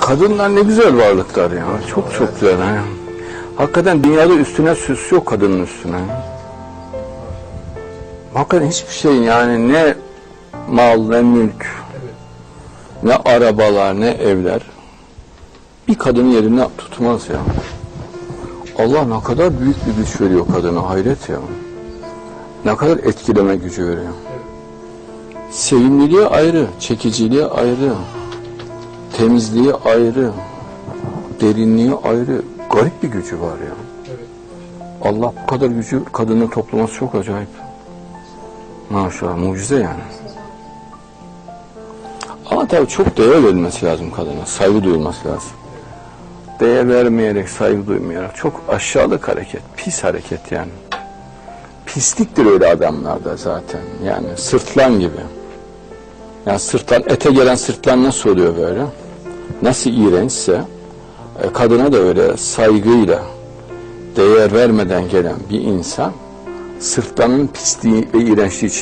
Kadınlar ne güzel varlıklar ya. Çok çok güzel. Ha. Hakikaten dünyada üstüne süs yok kadının üstüne. Hakikaten hiçbir şey yani ne mal ne mülk ne arabalar ne evler bir kadının yerine tutmaz ya. Allah ne kadar büyük bir güç veriyor kadına hayret ya. Ne kadar etkileme gücü veriyor. Sevimliliği ayrı, çekiciliği ayrı, temizliği ayrı, derinliği ayrı. Garip bir gücü var ya. Allah bu kadar gücü kadına toplaması çok acayip. Maşallah mucize yani. Ama tabii çok değer verilmesi lazım kadına. Saygı duyulması lazım. Değer vermeyerek, saygı duymayarak çok aşağılık hareket, pis hareket yani. Pisliktir öyle adamlarda zaten. Yani sırtlan gibi. Yani sırtlan, ete gelen sırtlan nasıl oluyor böyle? Nasıl iğrençse e, kadına da öyle saygıyla değer vermeden gelen bir insan sırtlanın pisliği ve iğrençliği için